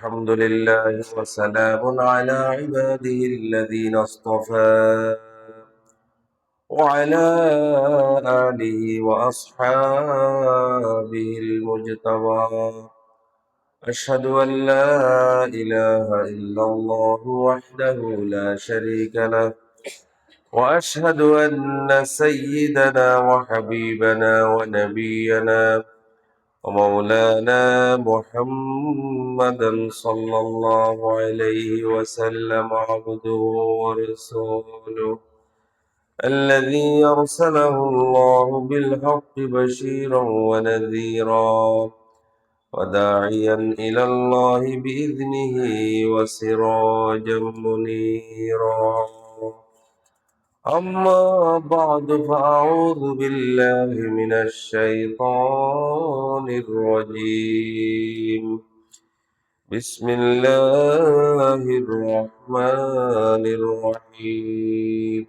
الحمد لله وسلام على عباده الذين اصطفى وعلى آله وأصحابه المجتبى. أشهد أن لا إله إلا الله وحده لا شريك له وأشهد أن سيدنا وحبيبنا ونبينا ومولانا محمدا صلى الله عليه وسلم عبده ورسوله الذي أرسله الله بالحق بشيرا ونذيرا وداعيا إلى الله بإذنه وسراجا منيرا أما بعد فأعوذ بالله من الشيطان الرجيم. بسم الله الرحمن الرحيم.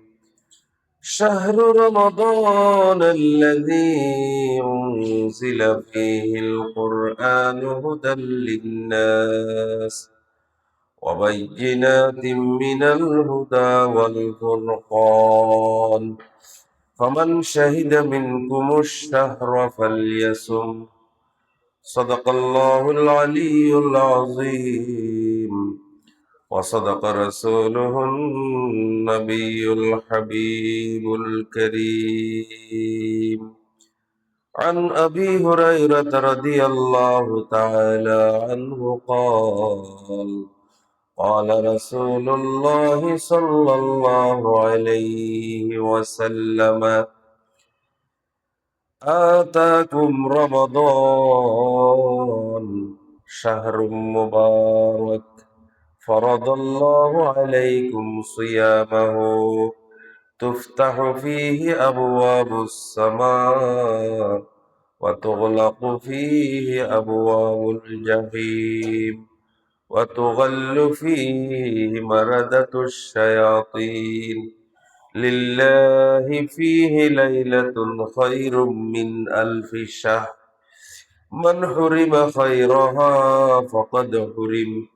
شهر رمضان الذي أنزل فيه القرآن هدى للناس. وبينات من الهدى والفرقان فمن شهد منكم الشهر فليصم صدق الله العلي العظيم وصدق رسوله النبي الحبيب الكريم عن ابي هريره رضي الله تعالى عنه قال قال رسول الله صلى الله عليه وسلم آتاكم رمضان شهر مبارك فرض الله عليكم صيامه تفتح فيه أبواب السماء وتغلق فيه أبواب الجحيم. وتغل فيه مردة الشياطين. لله فيه ليلة خير من ألف شهر. من حرم خيرها فقد حرم.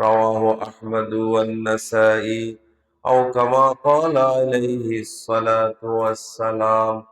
رواه أحمد والنسائي. أو كما قال عليه الصلاة والسلام.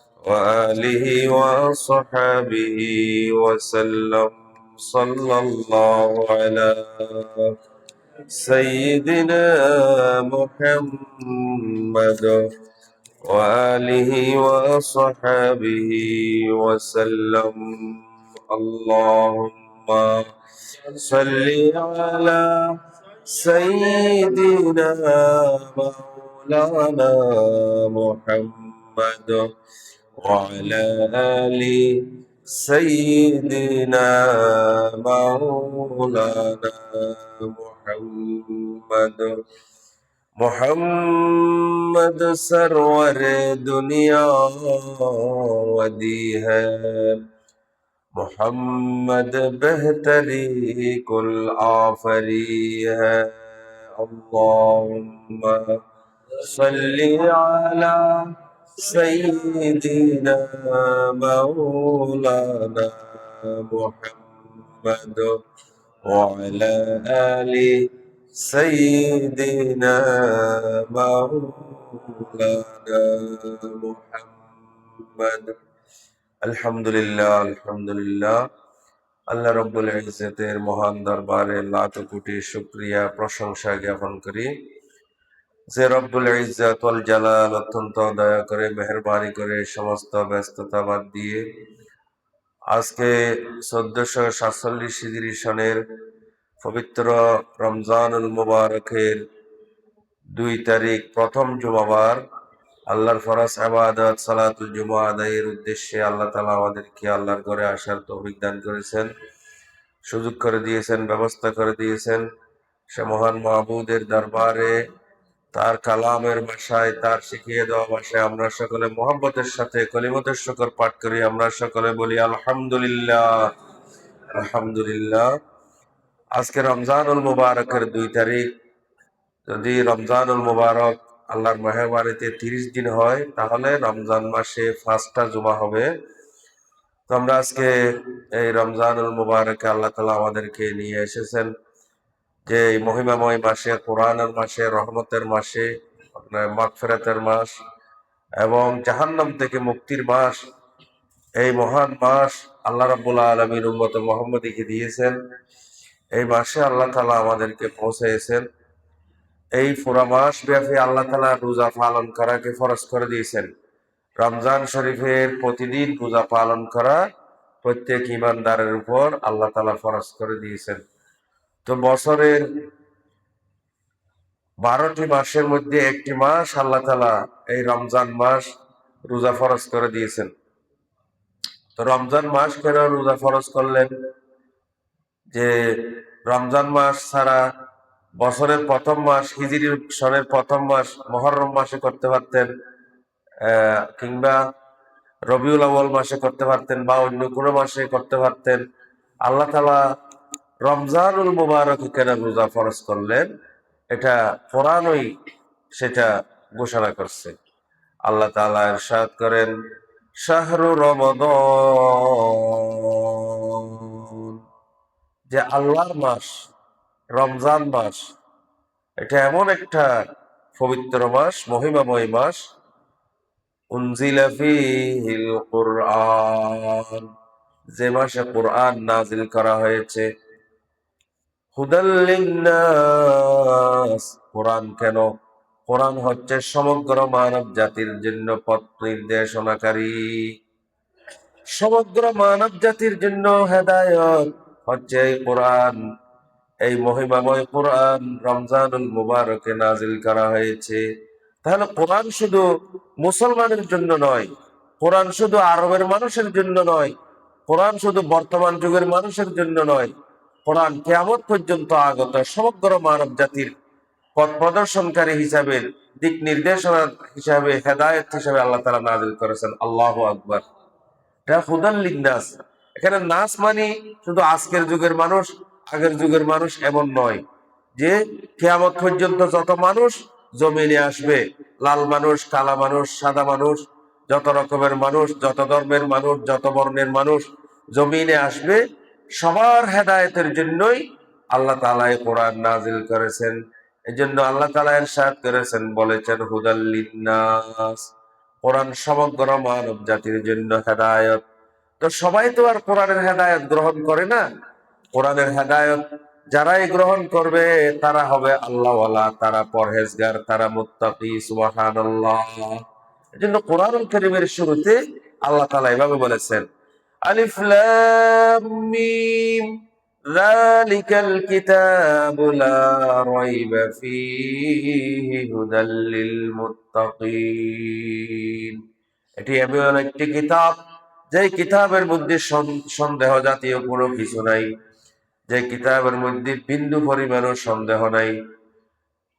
وآله وصحبه وسلم صلى الله على سيدنا محمد وآله وصحبه وسلم. اللهم صل على سيدنا مولانا محمد وعلى آل سيدنا مولانا محمد. محمد سرور دنیا ودی ہے محمد بہتری کل آفری ہے اللہم صلی علی سيدنا مولانا محمد وعلى آل سيدنا مولانا محمد الحمد لله الحمد لله আল্লাহ রব্বুল ইজ্জতের মহান দরবারে লাখ কোটি শুক্রিয়া প্রশংসা জ্ঞাপন করি যে রব্বুল ইজ্জাত ওয়াল জালাল অত্যন্ত দয়া করে, মেহরবানি করে, সমস্ত ব্যস্ততা বাদ দিয়ে আজকে চোদ্দশো সাতচল্লিশ সনের পবিত্র রমজানুল মুবারকের দুই তারিখ, প্রথম জুমাবার, আল্লাহর ফরাস আবাদত সালাতুল জুমা আদায়ের উদ্দেশ্যে আল্লাহ তালা আমাদেরকে আল্লাহর ঘরে আসার তৌফিক দান করেছেন। সুযোগ করে দিয়েছেন, ব্যবস্থা করে দিয়েছেন। সে মহান মাহবুদের দরবারে তার কালামের ভাষায়, তার শিখিয়ে দেওয়া ভাষায় আমরা সকলে মোহাম্মতের সাথে, কলিমতের শকর পাঠ করি। আমরা সকলে বলি, আলহামদুলিল্লাহ। আলহামদুলিল্লাহ। আজকে রমজানুল মুবারকের দুই তারিখ। যদি রমজানুল মুবারক আল্লাহর মেহরবানিতে তিরিশ দিন হয়, তাহলে রমজান মাসে ফার্স্টটা জুমা হবে। তো আমরা আজকে এই রমজানুল মুবারকে আল্লাহ তালা আমাদেরকে নিয়ে এসেছেন। যে এই মহিমাময় মাসে, কোরআনের মাসে, রহমতের মাসে মাগফিরাতের মাস এবং জাহান্নাম থেকে মুক্তির মাস, এই মহান মাস আল্লাহ রাব্বুল আলমীর উম্মত মোহাম্মদীকে দিয়েছেন। এই মাসে আল্লাহ তালা আমাদেরকে পৌঁছেছেন এই পুরা মাস ব্যাপী আল্লাহ তালা রোজা পালন করাকে ফরজ করে দিয়েছেন। রমজান শরীফের প্রতিদিন রোজা পালন করা প্রত্যেক ইমানদারের উপর আল্লাহ তালা ফরজ করে দিয়েছেন। তো বছরের বারোটি মাসের মধ্যে একটি মাস আল্লাহ তালা এই রমজান মাস রোজা ফরজ করে দিয়েছেন। তো রমজান মাস কেন রোজা ফরজ করলেন? যে রমজান মাস ছাড়া বছরের প্রথম মাস, হিজিরি সনের প্রথম মাস, মহরম মাসে করতে পারতেন কিংবা রবিউল আউ্বাল মাসে করতে পারতেন বা অন্য কোনো মাসে করতে পারতেন। আল্লাহ তালা রমজানুল মুবারক কেন রোজা ফরজ করলেন? এটা কোরআনই সেটা ঘোষণা করছে। আল্লাহ তাআলা ইরশাদ করেন, শাহরু রমাদান। যে আল্লাহর মাস, রমজান মাস, এটা এমন একটা পবিত্র মাস, মহিমাময় মাস। যে মাসে কোরআন নাজিল করা হয়েছে কোরআন কেন? কোরআন হচ্ছে সমগ্র মানব জাতির জন্য পথ নির্দেশনাকারী। সমগ্র মানব জাতির জন্য হেদায়ত হচ্ছে এই কোরআন। এই মহিমাময় কোরআন রমজানুল মুবারকে নাজিল করা হয়েছে। তাহলে কোরআন শুধু মুসলমানের জন্য নয়, কোরআন শুধু আরবের মানুষের জন্য নয়, কোরআন শুধু বর্তমান যুগের মানুষের জন্য নয় কোরআন কেয়ামত পর্যন্ত আগত সমগ্র মানব জাতির পথ প্রদর্শনকারী হিসাবে, দিক নির্দেশনা হিসাবে, হেদায়ত হিসাবে আল্লাহ তালা নাজিল করেছেন। আল্লাহ আকবর। এটা হুদান লিন্নাস। এখানে নাস মানে শুধু আজকের যুগের মানুষ, আগের যুগের মানুষ এমন নয়। যে কেয়ামত পর্যন্ত যত মানুষ জমিনে আসবে, লাল মানুষ, কালা মানুষ, সাদা মানুষ, যত রকমের মানুষ, যত ধর্মের মানুষ, যত বর্ণের মানুষ জমিনে আসবে সবার হেদায়তের জন্যই আল্লাহ তালা কোরআন নাজিল করেছেন। এই জন্য আল্লাহ তালা এরশাদ করেছেন, বলেছেন হুদাল্লিন্নাস কোরআন সমগ্র মানব জাতির জন্য হেদায়ত। তো সবাই তো আর কোরআনের হেদায়ত গ্রহণ করে না। কোরআনের হেদায়ত যারাই গ্রহণ করবে, তারা হবে আল্লাহওয়ালা, তারা পরহেজগার, তারা মুত্তাকি, সুবহানাল্লাহ। এজন্য কোরআনুল কারীমের শুরুতে আল্লাহ তালা এভাবে বলেছেন লাম মিম, যালিকাল কিতাবু লা রাইবা ফীহি হুদাল লিল মুত্তাকিন। এটি এমন একটি কিতাব যে কিতাবের মধ্যে সন্দেহ জাতীয় কোনো কিছু নাই যে কিতাবের মধ্যে বিন্দু পরিমাণও সন্দেহ নাই,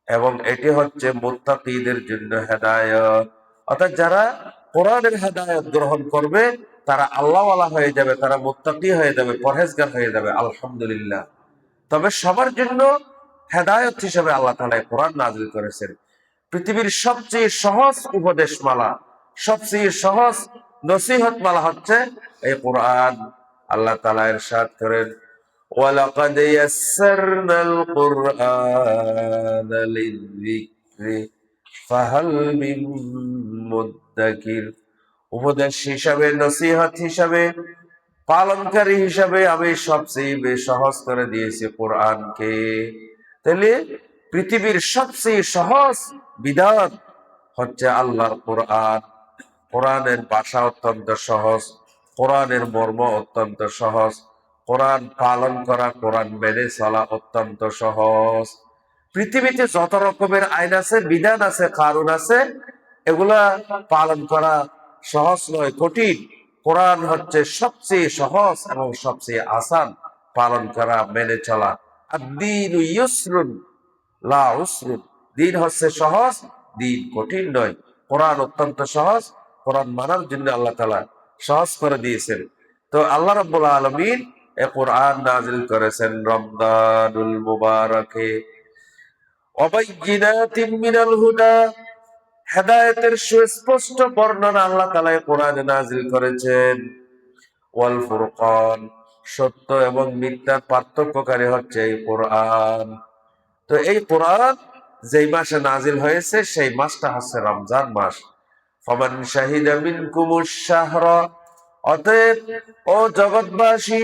এবং এটি হচ্ছে মুত্তাকিদের জন্য হেদায়ত। অর্থাৎ যারা কোরআনের হেদায়ত গ্রহণ করবে তারা আল্লাহওয়ালা হয়ে যাবে তারা মুত্তাকি হয়ে যাবে পরহেজগার হয়ে যাবে আলহামদুলিল্লাহ তবে সবার জন্য হেদায়ত হিসেবে আল্লাহ তালা এই কোরআন নাজিল করেছেন পৃথিবীর সবচেয়ে সহজ উপদেশমালা সবচেয়ে সহজ নসিহত মালা হচ্ছে এই কোরআন আল্লাহ তালা ইরশাদ করেন ولقد يسرنا القرآن للذكر فهل من মুদ্দাকির উপদেশ হিসাবে, নসিহত হিসাবে, পালনকারী হিসাবে আমি সবচেয়ে সহজ করে দিয়েছি কোরআনকে। তাহলে পৃথিবীর সবচেয়ে সহজ বিধান হচ্ছে আল্লাহর কোরআন। কোরআনের ভাষা অত্যন্ত সহজ, কোরআনের মর্ম অত্যন্ত সহজ, কোরআন পালন করা, কোরআন মেনে চলা অত্যন্ত সহজ। পৃথিবীতে যত রকমের আইন আছে, বিধান আছে কারণ আছে, এগুলা পালন করা সহজ নয়, কঠিন। কোরআন হচ্ছে সবচেয়ে সহজ এবং সবচেয়ে আসান পালন করা, মেনে চলা। ইউসরুন, লা উসরুন। দিন হচ্ছে সহজ, দিন কঠিন নয়। কোরআন অত্যন্ত সহজ, কোরআন মানার জন্য আল্লাহ তালা সহজ করে দিয়েছেন। তো আল্লাহ রাব্বুল আলমিন এ কোরআন নাজিল করেছেন রমদানুল মুবারকে। অবাইজিনাতিম মিনাল হুদা। হেদায়েতের সুস্পষ্ট বর্ণনা আল্লাহ এই কোরআনে নাজিল করেছেন। ওয়াল ফুরকান, সত্য এবং মিথ্যার পার্থক্যকারী হচ্ছে এই কোরআন। তো এই কোরআন যেই মাসে নাজিল হয়েছে, সেই মাসটা হচ্ছে রমজান মাস। ফমান শাহিদা কুমুর শাহরা, অতএব ও জগৎবাসী,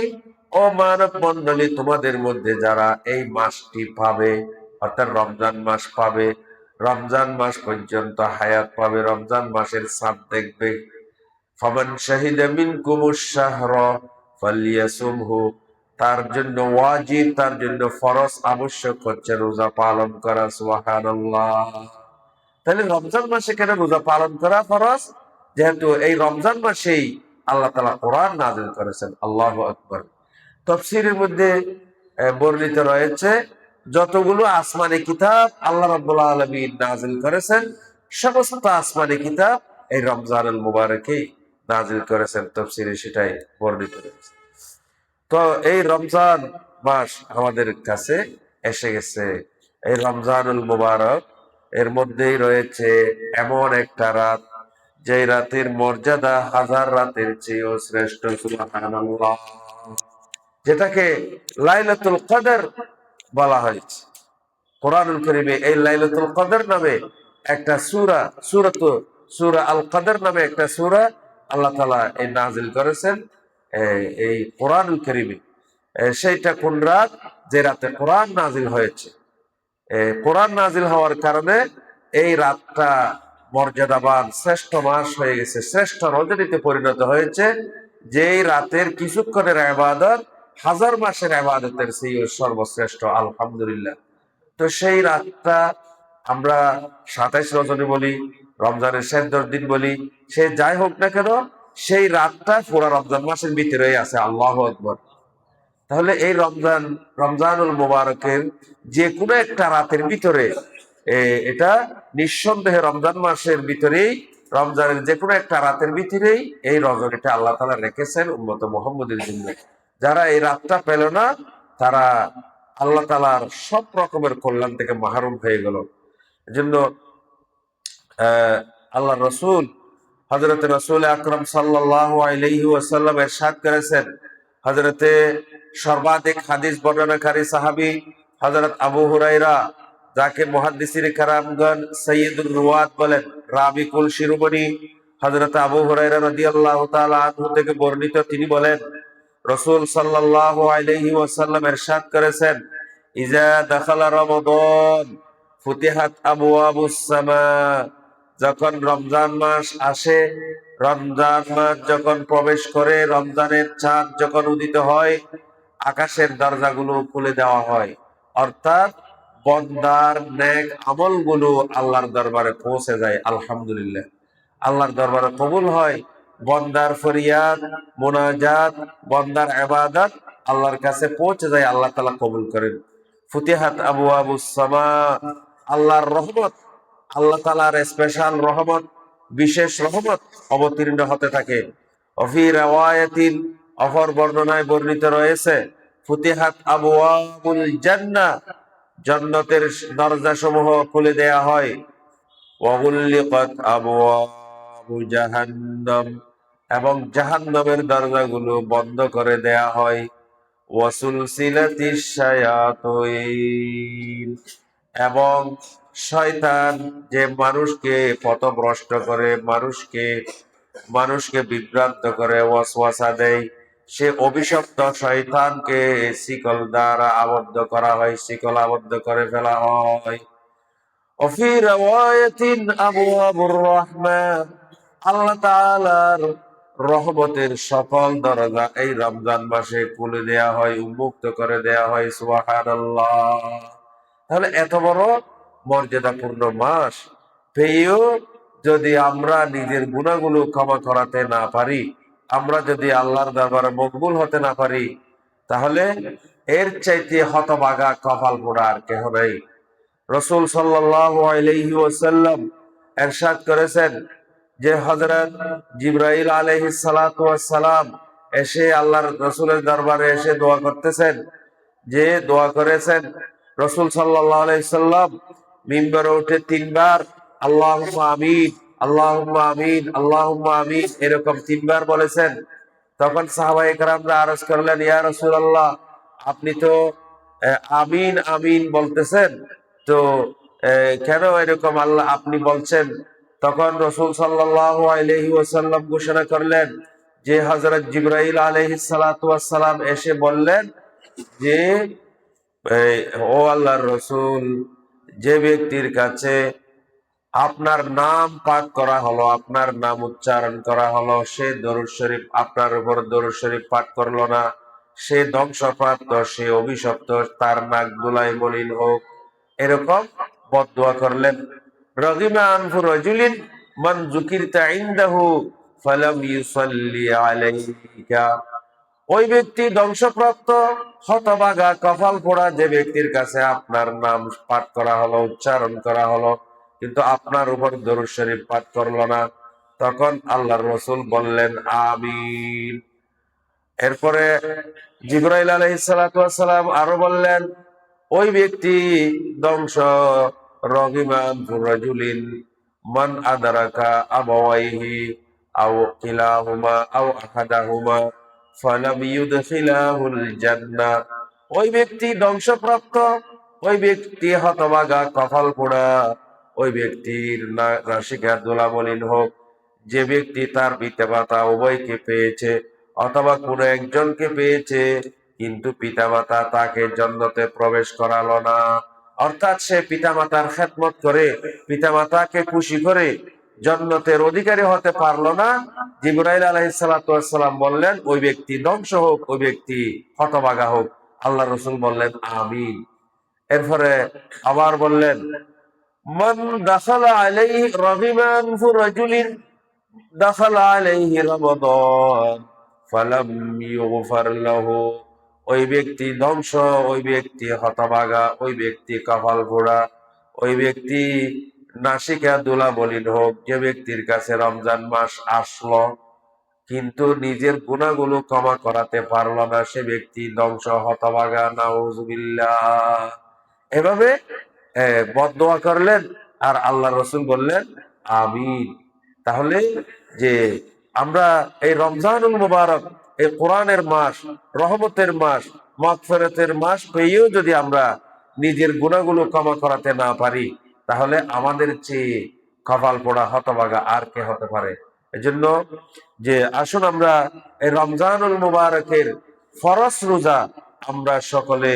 ও মানব মন্ডলী তোমাদের মধ্যে যারা এই মাসটি পাবে, অর্থাৎ রমজান মাস পাবে রমজান মাস পর্যন্ত হায়াত পাবে, রমজান মাসের চাঁদ দেখবে। ফমান শাহিদা মিনকুমুশ শাহরা ফালিয়াসুমহু, তার জন্য ওয়াজিব, তার জন্য ফরজ আবশ্যক হচ্ছে রোজা পালন করা, সুবহানাল্লাহ। তাহলে রমজান মাসে কেন রোজা পালন করা ফরজ? যেহেতু এই রমজান মাসেই আল্লাহ তালা কোরআন নাজিল করেছেন, আল্লাহ আকবর। তফসিরের মধ্যে বর্ণিত রয়েছে যতগুলো আসমানি কিতাব আল্লাহ রাব্বুল আলামিন নাজিল করেছেন, সমস্ত আসমানি কিতাব এই রমজানুল মুবারকেই নাজিল করেছেন তফসিরে সেটাই বর্ণিত রয়েছে তো এই রমজান মাস আমাদের কাছে এসে গেছে। এই রমজানুল মুবারক, এর মধ্যেই রয়েছে এমন একটা রাত যে রাতের মর্যাদা হাজার রাতের চেয়েও শ্রেষ্ঠ যেটাকে লাইলাতুল কদর বলা হয়েছে। কোরআনুল করিমে এই লাইলাতুল কদর নামে একটা সূরা, সূরাত, সূরা আল কদর নামে একটা সুরা আল্লাহ তাআলা এই নাজিল করেছেন। এই কোরআনুল করিমে। সেইটা কোন রাত? যে রাতে কোরআন নাজিল হয়েছে। কোরআন নাজিল হওয়ার কারণে এই রাতটা মর্যাদাবান শ্রেষ্ঠ মাস হয়ে গেছে, শ্রেষ্ঠ রজনীতে পরিণত হয়েছে। যেই রাতের কিছুক্ষণের আবাদত হাজার মাসের আবাদতের সেই সর্বশ্রেষ্ঠ, আলহামদুলিল্লাহ। তো সেই রাতটা আমরা সাতাইশ রজনী বলি, রমজানের শেষ দশ দিন বলি, সে যাই হোক না কেন, সেই রাতটা পুরা রমজান মাসের ভিতরেই আছে, আল্লাহ আকবর। তাহলে এই রমজান, রমজানুল মোবারকের যে কোনো একটা রাতের ভিতরে এটা নিঃসন্দেহে রমজান মাসের ভিতরেই, রমজানের যে কোনো একটা রাতের ভিতরেই এই রজনীটা আল্লাহ তালা রেখেছেন উন্মত মোহাম্মদের জন্য। যারা এই রাতটা পেল না, তারা আল্লাহ তালার সব রকমের কল্যাণ থেকে মাহরুম হয়ে গেল। এজন্য আল্লাহ রসুল হজরত রসুল আকরম সাল্লাহ এরশাদ করেছেন। হজরতে সর্বাধিক হাদিস বর্ণনাকারী সাহাবী হজরত আবু হুরাইরা যাকে মহাদিসির কারামগণ সৈয়দুল রুয়াত বলেন, রাবিকুল শিরোমণি হজরত আবু হুরাইরা রাদিয়াল্লাহু আল্লাহ আনহু থেকে বর্ণিত, তিনি বলেন রসুল সাল্লাল্লাহু আলাইহি ওয়াসাল্লাম এরশাদ করেছেন, ইজা দাখালা রমাদান, ফুতিহাত আবওয়াবুস সামা যখন রমজান মাস আসে, রমজান মাস যখন প্রবেশ করে, রমজানের চাঁদ যখন উদিত হয়, আকাশের দরজাগুলো খুলে দেওয়া হয়। অর্থাৎ বন্দার নেক আমলগুলো আল্লাহর দরবারে পৌঁছে যায়, আলহামদুলিল্লাহ। আল্লাহর দরবারে কবুল হয় বন্দার ফরিয়াদ, মোনাজাত, বন্দার আবাদত আল্লাহর কাছে পৌঁছে যায়, আল্লাহ তালা কবুল করেন। ফুতিহাত আবু আবু সামা, আল্লাহর রহমত, আল্লাহ তালার স্পেশাল রহমত, বিশেষ রহমত অবতীর্ণ হতে থাকে। অফির আওয়ায়াতিন অফর বর্ণনায় বর্ণিত রয়েছে, ফুতিহাত আবু আবুল জান্নাহ জান্নাতের দরজা সমূহ খুলে দেয়া হয়। ওয়াগুল্লিকাত আবওয়াবু জাহান্নাম। এবং জাহান্নামের দরজাগুলো বন্ধ করে দেয়া হয়। এবং শয়তান যে মানুষকে পথভ্রষ্ট করে, মানুষকে মানুষকে বিভ্রান্ত করে, ওয়াসওয়াসা দেয়, সে অভিশপ্ত শয়তানকে শিকল দ্বারা আবদ্ধ করা হয়, শিকল আবদ্ধ করে ফেলা হয়। অফির আবু আবুর রহমান। আল্লাহ রহমতের সকল দরজা এই রমজান মাসে খুলে দেয়া হয়, উন্মুক্ত করে দেয়া হয়, সুবহানাল্লাহ। তাহলে এত বড় মর্যাদাপূর্ণ মাস, পেয়েও যদি আমরা নিজের গুণাগুলো ক্ষমা করাতে না পারি, আমরা যদি আল্লাহর দরবারে মকবুল হতে না পারি, তাহলে এর চাইতে হতবাগা কপাল পোড়া আর কেহ নেই। রসুল আলাইহি ওয়াসাল্লাম এরশাদ করেছেন যে হযরত জিব্রাইল আলাইহিস সালাতু সালাম এসে আল্লাহর রসুলের দরবারে এসে দোয়া করতেছেন। যে দোয়া করেছেন রসুল সাল্লাল্লাহু আলাইহি সাল্লাম, মিম্বরে উঠে তিনবার, আল্লাহুম্মা আমিন আল্লাহ আমিন আল্লাহ আমিন এরকম তিনবার বলেছেন। তখন সাহাবায়ে কেরামরা আরজ করলেন, ইয়া রসুল আল্লাহ আপনি তো আমিন আমিন বলতেছেন। তো কেন এরকম আল্লাহ, আপনি বলছেন? তখন রসুল সাল্লাল্লাহু আলাইহি ওয়াসাল্লাম ঘোষণা করলেন যে হযরত জিবরাইল সালাতু সালাম এসে বললেন যে ও আল্লাহর রসুল, যে ব্যক্তির কাছে আপনার নাম পাঠ করা হলো, আপনার নাম উচ্চারণ করা হলো, সে দরুদ শরীফ আপনার উপর দরুদ শরীফ পাঠ করল না, সে ধ্বংসপ্রাপ্ত, সে অভিশপ্ত, তার নাক দুলাই মলিন হোক, এরকম বদদোয়া করলেন। রগিমা আনফু রজুলিন, মান জুকিরতা ওই ব্যক্তি ধ্বংসপ্রাপ্ত, হতবাগা, কপাল পোড়া যে ব্যক্তির কাছে আপনার নাম পাঠ করা হলো, উচ্চারণ করা হলো, কিন্তু আপনার উপর দরুদ শরীফ পাঠ করল না, তখন আল্লাহর রসুল বললেন, আমিন। এরপরে জিব্রাইল আলহিসাল্লাম আরও বললেন, ওই ব্যক্তি ধ্বংস ওই ব্যক্তি ধ্বংসপ্রাপ্ত, ওই ব্যক্তি হতবাগা কপাল পোড়া ওই ব্যক্তির নাসিকা দোলামলিন হোক, যে ব্যক্তি তার পিতা মাতা উভয়কে পেয়েছে, অথবা কোনো একজনকে পেয়েছে, কিন্তু পিতামাতা তাকে জন্মতে প্রবেশ করালো না। অর্থাৎ সে পিতামাতার খেদমত করে, পিতামাতাকে খুশি করে জন্নতের অধিকারী হতে পারল না। জিবরাইল আলহিসাল্লাম বললেন, ওই ব্যক্তি ধ্বংস হোক, ওই ব্যক্তি হতবাগা হোক। আল্লাহ রসুল বললেন, আমিন। এরপরে আবার বললেন, মন দাখালা আলাইহি রাগিমান আলাইহি ওই ব্যক্তি ধ্বংস ওই ব্যক্তি হতভাগা ওই ব্যক্তি কপাল ঘোড়া ওই ব্যক্তি নাসিকা দোলা বলিন হোক যে ব্যক্তির কাছে রমজান মাস আসলো কিন্তু নিজের গুণাগুলো ক্ষমা করাতে পারল না সে ব্যক্তি ধ্বংস হতভাগা নাউজুবিল্লাহ। এভাবে আহ, বদদোয়া করলেন আর আল্লাহ রসুল বললেন আমিন। তাহলে যে আমরা এই রমজানুল মুবারক এই কোরআনের মাস, রহমতের মাস, মগফেরতের মাস পেয়েও যদি আমরা নিজের গুণাগুলো ক্ষমা করাতে না পারি, তাহলে আমাদের চেয়ে কপাল পোড়া হতভাগা আর কে হতে পারে? এজন্য যে আসুন আমরা এই রমজানুল মুবারকের ফরস রোজা আমরা সকলে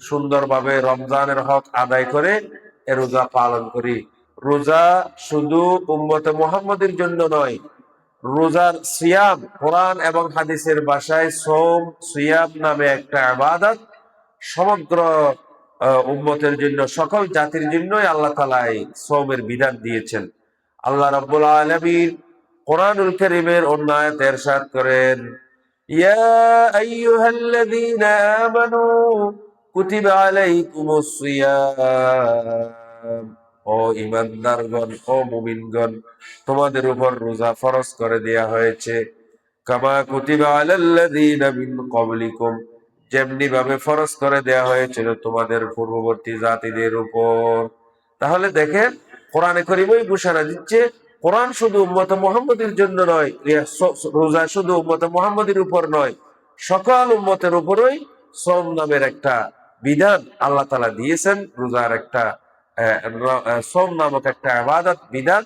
সুন্দরভাবে রমজানের হক আদায় করে এ রোজা পালন করি। রোজা শুধু উম্মতে মোহাম্মদের জন্য নয় রোজার সিয়াম কোরআন এবং হাদিসের বাসায় সোম, সিয়াম নামে একটা আবাদত সমগ্র উম্মতের জন্য, সকল জাতির জন্যই আল্লাহ তালা এই সোমের বিধান দিয়েছেন। আল্লাহ রাব্বুল আলামিন কোরআনুল কারীমের অন্যায় ইরশাদ করেন আমানু কুতিবা আলাইকুমুস সিয়াম। ও ইমানদারগণ, ও মুমিনগণ, তোমাদের উপর রোজা ফরজ করে দেয়া হয়েছে। কামা কুতিবা আলাল্লাযীনা মিন ক্বাবলিকুম যেমনি ভাবে ফরজ করে দেয়া হয়েছিল তোমাদের পূর্ববর্তী জাতিদের উপর। তাহলে দেখেন, কোরআনে করিমই ঘোষণা দিচ্ছে, কোরআন শুধু উম্মত মোহাম্মদের জন্য নয় রোজা শুধু উম্মত মোহাম্মদের উপর নয়, সকল উম্মতের উপরই সোম নামের একটা বিধান আল্লাহ তালা দিয়েছেন, রোজার একটা সোম নামক একটা আবাদত, বিধান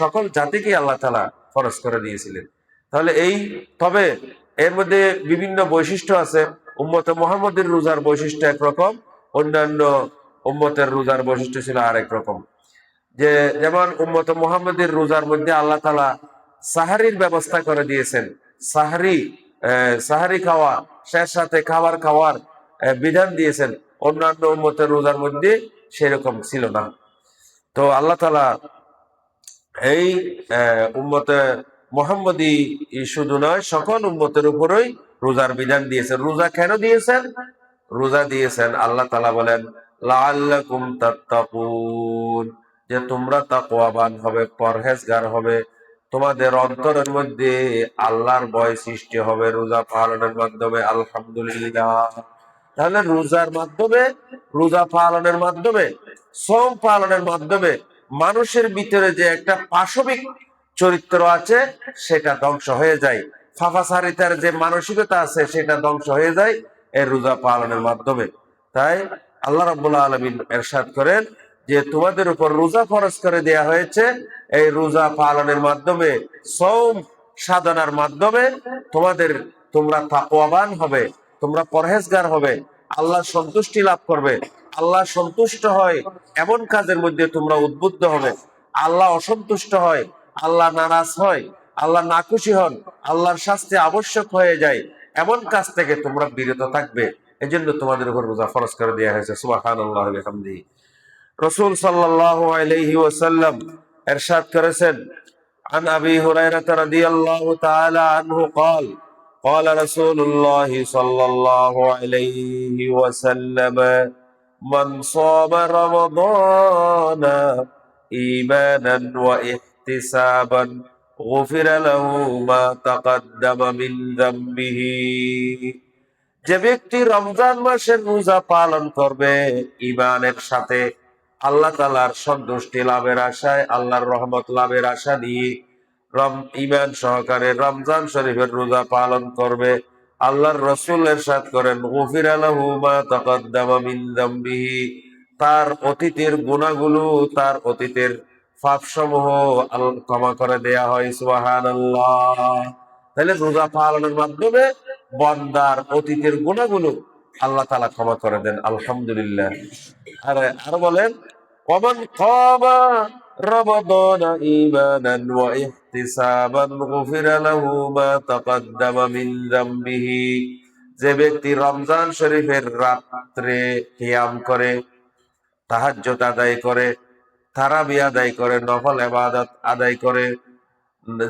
সকল জাতিকে আল্লাহ তালা ফরজ করে দিয়েছিলেন। তাহলে এই, তবে এর মধ্যে বিভিন্ন বৈশিষ্ট্য আছে। উম্মত মোহাম্মদের রোজার বৈশিষ্ট্য একরকম অন্যান্য উম্মতের রোজার বৈশিষ্ট্য ছিল আরেক রকম। যে, যেমন উম্মত মোহাম্মদের রোজার মধ্যে আল্লাহ তালা সাহারির ব্যবস্থা করে দিয়েছেন। সাহারি সাহারি খাওয়া, সাথে খাবার খাওয়ার বিধান দিয়েছেন। অন্যান্য উম্মতের রোজার মধ্যে সেরকম ছিল না। তো আল্লাহ তালা এই উম্মতে মোহাম্মদী শুধু নয়, সকল উম্মতের উপরই রোজার বিধান দিয়েছেন। রোজা কেন দিয়েছেন? রোজা দিয়েছেন। আল্লাহ তালা বলেন যে তোমরা তাকওয়াবান হবে, পরহেজগার হবে। তোমাদের অন্তরের মধ্যে আল্লাহর ভয় সৃষ্টি হবে রোজা পালনের মাধ্যমে, আলহামদুলিল্লাহ। তাহলে রোজার মাধ্যমে, রোজা পালনের মাধ্যমে শ্রম পালনের মাধ্যমে মানুষের ভিতরে যে একটা পাশবিক চরিত্র আছে, সেটা ধ্বংস হয়ে যায়। ফাফাসারিতার যে মানসিকতা আছে, সেটা ধ্বংস হয়ে যায় এই রোজা পালনের মাধ্যমে। তাই আল্লাহ রাব্বুল আলামিন এরশাদ করেন যে, তোমাদের উপর রোজা ফরজ করে দেয়া হয়েছে। এই রোজা পালনের মাধ্যমে সৌম সাধনার মাধ্যমে তোমাদের, তোমরা তাকওয়াবান হবে, তোমরা পরহেজগার হবে। আল্লাহ সন্তুষ্টি লাভ করবে আল্লাহ সন্তুষ্ট হয় এমন কাজের মধ্যে তোমরা উদ্বুদ্ধ হবে আল্লাহ অসন্তুষ্ট হয় আল্লাহ নারাজ হয় আল্লাহ নাখুশি হন আল্লাহর শাস্তি আবশ্যক হয়ে যায় এমন কাজ থেকে তোমরা বিরত থাকবে এজন্য তোমাদের উপর রোজা ফরজ করে দেওয়া হয়েছে সুবহানাল্লাহ বিহামদি রসুল সাল্লাল্লাহু আলাইহি ওয়াসাল্লাম ارشاد করেছেন عن ابي هريره رضي الله تعالى عنه قال قال رسول الله صلى الله عليه وسلم من صام رمضان ايمانا واحتسابا غفر له ما تقدم من ذنبه যে ব্যক্তি রমজান মাসের রোজা পালন করবে ইমানের সাথে আল্লাহ তালার সন্তুষ্টি লাভের আশায় আল্লাহর রহমত লাভের আশা নিয়ে ইমান সহকারে রমজান শরীফের রোজা পালন করবে। আল্লাহর রসুল এরশাদ করেন, গফির আলহুমা তকদ্দামা মিন দম্বিহি। তার অতীতের গুণাগুলো তার অতীতের পাপসমূহ ক্ষমা করে দেয়া হয় সুবাহান তাহলে রোজা পালনের মাধ্যমে বন্দার অতীতের গুণাগুলো আল্লাহ তালা ক্ষমা করে দেন, আলহামদুলিল্লাহ। আর আর বলেন কমন ক্ষমা رمضان إيمانا واحتسابا غفر له ما تقدم من ذنبه যে ব্যক্তি রমজান শরীফের রাত্রে কিয়াম করে তাহাজ্জুদ আদায় করে তারাবি আদায় করে নফল ইবাদত আদায় করে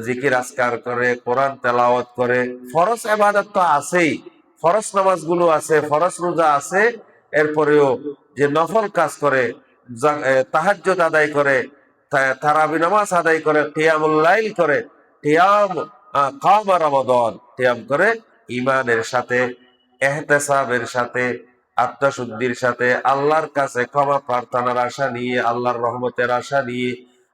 জিকির আসকার করে কোরআন তেলাওয়াত করে ফরজ ইবাদত তো আছেই ফরজ নামাজগুলো আছে ফরজ রোজা আছে এরপরেও যে নফল কাজ করে তাহাজ্জুদ আদায় করে তা- তারাবি নামাজ আদায় করে কিয়ামুল লাইল করে কিয়াম কামা রমাদান করে ইমানের সাথে, এহতেসাবের সাথে, আত্মশুদ্ধির সাথে, আল্লাহর কাছে ক্ষমা প্রার্থনার আশা নিয়ে, আল্লাহর রহমতের আশা নিয়ে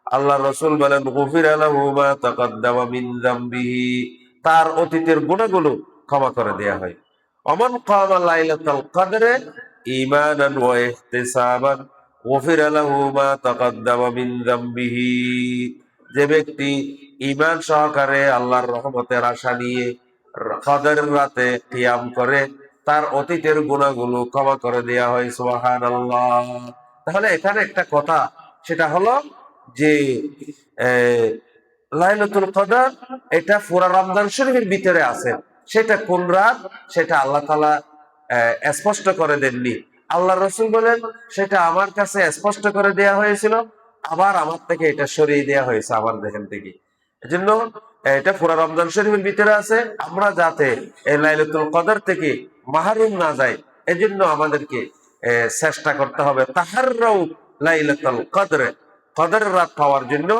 আল্লাহ রসুল বলেন, গফির আলাহু মা তাকাদ্দামা যামবিহি। তার অতীতের গুণাগুলো ক্ষমা করে দেয়া হয়। অমন কামা লাইলাতুল কদরে ঈমানান ওয়া ইহতিসাবান। গফির আলাহু মা তাকাদ্দামা মিন যামবিহি। যে ব্যক্তি ইমান সহকারে আল্লাহর রহমতের আশা নিয়ে কদরের রাতে কিয়াম করে, তার অতীতের গুণাগুলো ক্ষমা করে দেয়া হয় সোহান সুবহানাল্লাহ। তাহলে এখানে একটা কথা, সেটা হলো যে লাইলাতুল কদর, এটা পুরা রমজান শরীফের ভিতরে আছে। সেটা কোন রাত? সেটা আল্লাহ তালা স্পষ্ট করে দেননি। আল্লাহ রসুল বলেন, সেটা আমার কাছে স্পষ্ট করে দেয়া হয়েছিল, আবার আমার থেকে এটা সরিয়ে দেয়া হয়েছে আমার দেখেন থেকে। এজন্য এটা পুরা রমজান শরীফের ভিতরে আছে, আমরা যাতে লাইলাতুল কদর থেকে মাহরুম না যাই, এজন্য আমাদেরকে চেষ্টা করতে হবে তাহাররাও লাইলাতুল কদরে। কদরের রাত পাওয়ার জন্য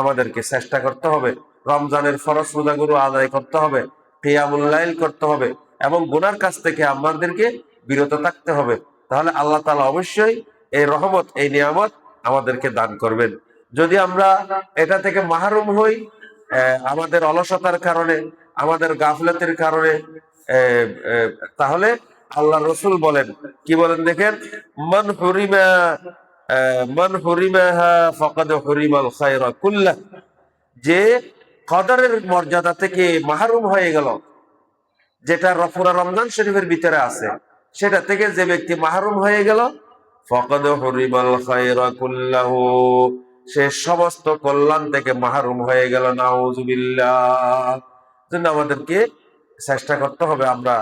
আমাদেরকে চেষ্টা করতে হবে, রমজানের ফরজ রোজাগুলো আদায় করতে হবে, কিয়ামুল লাইল করতে হবে, এবং গুনার কাছ থেকে আমাদেরকে বিরত থাকতে হবে। তাহলে আল্লাহ তালা অবশ্যই এই রহমত, এই নিয়ামত আমাদেরকে দান করবেন। যদি আমরা এটা থেকে মাহরুম হই আমাদের অলসতার কারণে, আমাদের গাফলতের কারণে তাহলে আল্লাহ রসুল বলেন, কি বলেন দেখেন? মান হুরিমা মান হুরিমাহা ফাকাদ হুরিমাল খায়রা কুল্লাহ। যে কদরের মর্যাদা থেকে মাহরুম হয়ে গেল, যেটা রফুরা রমজান শরীফের ভিতরে আছে। সেটা থেকে যে ব্যক্তি মাহরুম হয়ে গেল ফকদ হরিমাল খায়রা কুল্লাহু। সে সমস্ত কল্যাণ থেকে মাহরুম হয়ে গেল নাউজুবিল্লাহ। জন্য আমাদেরকে চেষ্টা করতে হবে আমরা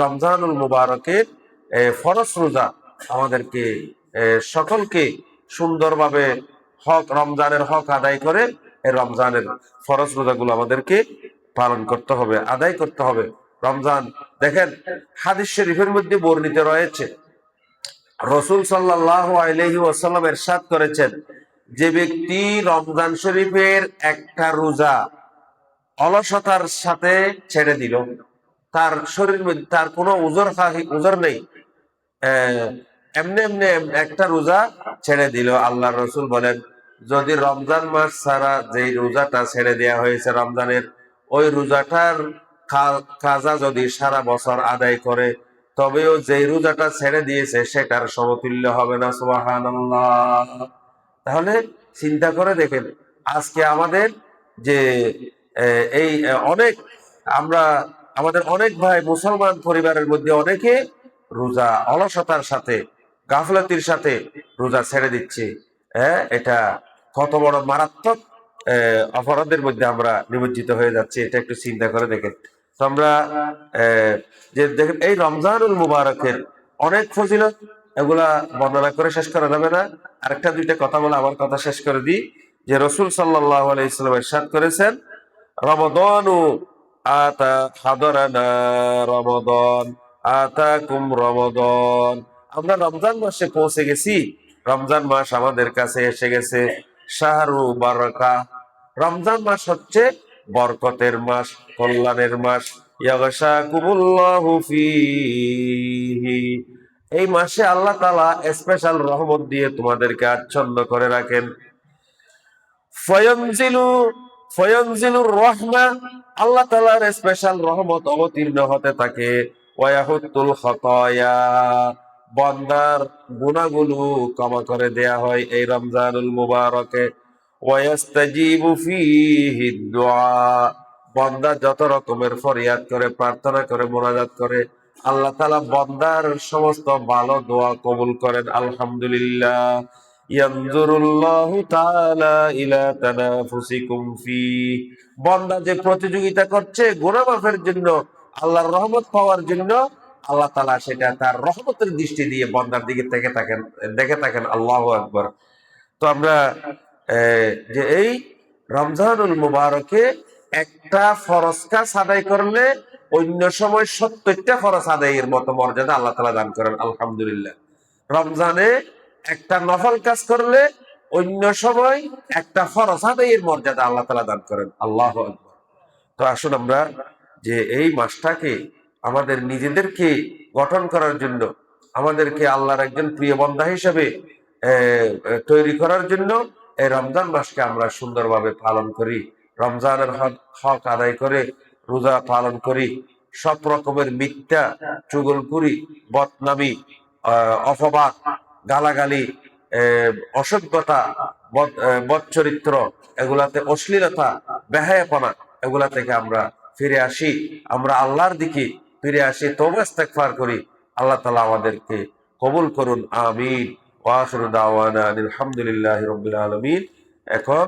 রমজানুল মুবারকের এ, ফরজ রোজা আমাদেরকে সকলকে সুন্দরভাবে হক রমজানের হক আদায় করে রমজানের ফরজ রোজাগুলো আমাদেরকে পালন করতে হবে আদায় করতে হবে। রমজান। দেখেন, হাদিস শরীফের মধ্যে বর্ণিত রয়েছে, রসুল সাল্লাহ আলহি করেছেন, যে ব্যক্তি রমজান শরীফের একটা রোজা অলসতার সাথে ছেড়ে দিল, তার শরীর তার কোনো উজর উজর নেই এমনি এমনি একটা রোজা ছেড়ে দিল আল্লাহ রসুল বলেন, যদি রমজান মাস ছাড়া যে রোজাটা ছেড়ে দেয়া হয়েছে রমজানের, ওই রোজাটার কাজা যদি সারা বছর আদায় করে, তবেও যে রোজাটা ছেড়ে দিয়েছে, সেটার সমতুল্য হবে না সুবাহান তাহলে চিন্তা করে দেখেন, আজকে আমাদের যে এই অনেক আমরা, আমাদের অনেক ভাই মুসলমান পরিবারের মধ্যে অনেকে রোজা অলসতার সাথে, গাফলতির সাথে রোজা ছেড়ে দিচ্ছে। হ্যাঁ এটা কত বড় মারাত্মক অপরাধের মধ্যে আমরা নিমজ্জিত হয়ে যাচ্ছি, এটা একটু চিন্তা করে দেখেন। তো আমরা যে দেখেন, এই রমজানুল মুবারকের অনেক ফজিলত, এগুলা বর্ণনা করে শেষ করা যাবে না। আরেকটা দুইটা কথা বলে আমার কথা শেষ করে দিই। যে রসুল সাল্লাহ আলাইসালাম এরশাদ করেছেন, রমদানু আতা হাদরানা রমদন আতাকুম রমদন। আমরা রমজান মাসে পৌঁছে গেছি। রমজান মাস আমাদের কাছে এসে গেছে শাহরু বারকা রমজান মাস হচ্ছে বরকতের মাস, কল্যাণের মাস এই মাসে আল্লাহ তাআলা স্পেশাল রহমত দিয়ে তোমাদেরকে আচ্ছন্ন করে রাখেন। রহমা, আল্লাহ তাআলার স্পেশাল রহমত অবতীর্ণ হতে থাকে। বান্দার গুনাহগুলো ক্ষমা করে দেয়া হয় এই রমজানুল মুবারকে। বান্দা যত রকমের ফরিয়াদ করে, প্রার্থনা করে, মোনাজাত করে, আল্লাহ তাআলা বন্দার সমস্ত ভালো দোয়া কবুল করেন। আলহামদুলিল্লাহ। ইয়ানজুরুল্লাহু বান্দা যে প্রতিযোগিতা করছে গুনাহ জন্য, আল্লাহর রহমত পাওয়ার জন্য, আল্লাহ তাআলা সেটা তার রহমতের দৃষ্টি দিয়ে বান্দার দিকে দেখে থাকেন দেখে থাকেন। আল্লাহু আকবার। তো আমরা যে এই রমজানুল মুবারকে একটা ফরজ কাজ আদায় করলে অন্য সময় সত্তরটা ফরজ আদায়ের মতো মর্যাদা আল্লাহ তাআলা দান করেন, আলহামদুলিল্লাহ। রমজানে একটা নফল কাজ করলে অন্য সময় একটা ফরজ আদায়ের মর্যাদা আল্লাহ তাআলা দান করেন, আল্লাহ তো আসুন আমরা যে এই মাসটাকে আমাদের নিজেদেরকে গঠন করার জন্য, আমাদেরকে আল্লাহর একজন প্রিয় বন্ধা হিসেবে তৈরি করার জন্য এই রমজান মাসকে আমরা সুন্দরভাবে পালন করি। রমজানের হক আদায় করে রোজা পালন করি। সব রকমের মিথ্যা চুগলপুরি বদনামি অপবাদ গালাগালি অসভ্যতা আহ, এগুলাতে অশ্লীলতা বেহায়াপনা এগুলা থেকে আমরা ফিরে আসি। আমরা আল্লাহর দিকে ফিরে আসি তবে ইস্তেগফার করি। আল্লাহ তালা আমাদেরকে কবুল করুন আমিন। ওয়াখির দাওয়ানা আলহামদুলিল্লাহ রবিল আলমিন এখন